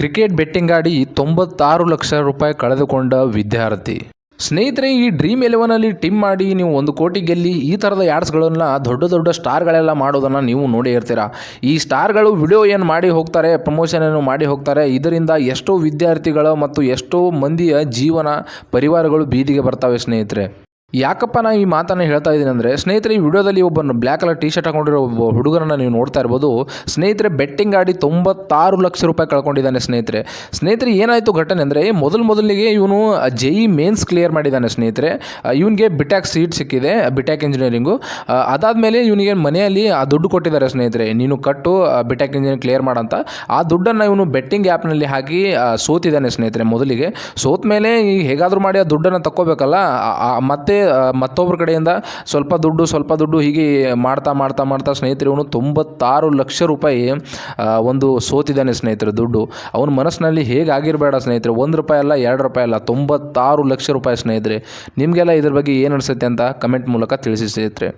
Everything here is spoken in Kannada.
ಕ್ರಿಕೆಟ್ ಬೆಟ್ಟಿಂಗ್ ಆಡಿ ತೊಂಬತ್ತಾರು ಲಕ್ಷ ರೂಪಾಯಿ ಕಳೆದುಕೊಂಡ ವಿದ್ಯಾರ್ಥಿ. ಸ್ನೇಹಿತರೆ, ಈ ಡ್ರೀಮ್ ಎಲೆವನಲ್ಲಿ ಟಿಮ್ ಮಾಡಿ ನೀವು ಒಂದು ಕೋಟಿ ಗೆಲ್ಲಿ ಈ ಥರದ ಯಾಡ್ಸ್ಗಳನ್ನ ದೊಡ್ಡ ದೊಡ್ಡ ಸ್ಟಾರ್ಗಳೆಲ್ಲ ಮಾಡೋದನ್ನು ನೀವು ನೋಡಿ ಇರ್ತೀರಾ. ಈ ಸ್ಟಾರ್ಗಳು ವಿಡಿಯೋ ಏನು ಮಾಡಿ ಹೋಗ್ತಾರೆ ಪ್ರಮೋಷನ್ ಏನು ಮಾಡಿ ಹೋಗ್ತಾರೆ, ಇದರಿಂದ ಎಷ್ಟೋ ವಿದ್ಯಾರ್ಥಿಗಳು ಮತ್ತು ಎಷ್ಟೋ ಮಂದಿಯ ಜೀವನ, ಪರಿವಾರಗಳು ಬೀದಿಗೆ ಬರ್ತವೆ ಸ್ನೇಹಿತರೆ. ಯಾಕಪ್ಪ ನಾ ಈ ಮಾತನ್ನು ಹೇಳ್ತಾ ಇದ್ದೀನಿ ಅಂದರೆ, ಸ್ನೇಹಿತರೆ, ಈ ವಿಡಿಯೋದಲ್ಲಿ ಒಬ್ಬನು ಬ್ಲ್ಯಾಕ್ ಕಲರ್ ಟಿ ಶರ್ಟ್ ಹಾಕೊಂಡಿರೋ ಒಬ್ಬ ಹುಡುಗರನ್ನ ನೀವು ನೋಡ್ತಾ ಇರ್ಬೋದು. ಸ್ನೇಹಿತರೆ ಬೆಟ್ಟಿಂಗ್ ಆಡಿ ತೊಂಬತ್ತಾರು ಲಕ್ಷ ರೂಪಾಯಿ ಕಳ್ಕೊಂಡಿದ್ದಾನೆ ಸ್ನೇಹಿತರೆ. ಸ್ನೇಹಿತರೆ, ಏನಾಯಿತು ಘಟನೆ ಅಂದರೆ, ಮೊದಲು ಮೊದಲಿಗೆ ಇವನು ಜೆ ಇ ಮೇನ್ಸ್ ಕ್ಲಿಯರ್ ಮಾಡಿದ್ದಾನೆ ಸ್ನೇಹಿತರೆ. ಇವನಿಗೆ ಬಿಟ್ಯಾಕ್ ಸೀಟ್ ಸಿಕ್ಕಿದೆ ಬಿಟ್ಯಾಕ್ ಇಂಜಿನಿಯರಿಂಗು ಅದಾದಮೇಲೆ ಇವನಿಗೆ ಮನೆಯಲ್ಲಿ ಆ ದುಡ್ಡು ಕೊಟ್ಟಿದ್ದಾರೆ ಸ್ನೇಹಿತರೆ. ನೀನು ಕಟ್ಟು ಬಿಟ್ಯಾಕ್ ಇಂಜಿನಿಯರಿಂಗ್ ಕ್ಲಿಯರ್ ಮಾಡಂತ. ಆ ದುಡ್ಡನ್ನು ಇವನು ಬೆಟ್ಟಿಂಗ್ ಆ್ಯಪ್ನಲ್ಲಿ ಹಾಕಿ ಸೋತಿದ್ದಾನೆ ಸ್ನೇಹಿತರೆ ಮೊದಲಿಗೆ. ಸೋತ ಮೇಲೆ ಹೇಗಾದರೂ ಮಾಡಿ ಆ ದುಡ್ಡನ್ನು ತಕ್ಕೋಬೇಕಲ್ಲ? ಮತ್ತೆ ಮತ್ತೊಬ್ಬರ ಕಡೆಯಿಂದ ಸ್ವಲ್ಪ ದುಡ್ಡು ಸ್ವಲ್ಪ ದುಡ್ಡು ಹೀಗೆ ಮಾಡ್ತಾ ಮಾಡ್ತಾ ಮಾಡ್ತಾ ಸ್ನೇಹಿತರೆ, ಇವನು ತೊಂಬತ್ತಾರು ಲಕ್ಷ ರೂಪಾಯಿ ಒಂದು ಸೋತಿದ್ದಾನೆ ಸ್ನೇಹಿತರೆ ದುಡ್ಡು. ಅವನ ಮನಸ್ಸಿನಲ್ಲಿ ಹೇಗೆ ಆಗಿರಬೇಡ ಸ್ನೇಹಿತರೆ, ಒಂದು ರೂಪಾಯಿ ಅಲ್ಲ, ಎರಡು ರೂಪಾಯಿ ಅಲ್ಲ, ತೊಂಬತ್ತಾರು ಲಕ್ಷ ರೂಪಾಯಿ ಸ್ನೇಹಿತರೆ. ನಿಮಗೆಲ್ಲ ಇದ್ರ ಬಗ್ಗೆ ಏನು ಅನಿಸುತ್ತೆ ಅಂತ ಕಮೆಂಟ್ ಮೂಲಕ ತಿಳಿಸಿ ಸ್ನೇಹಿತರೆ.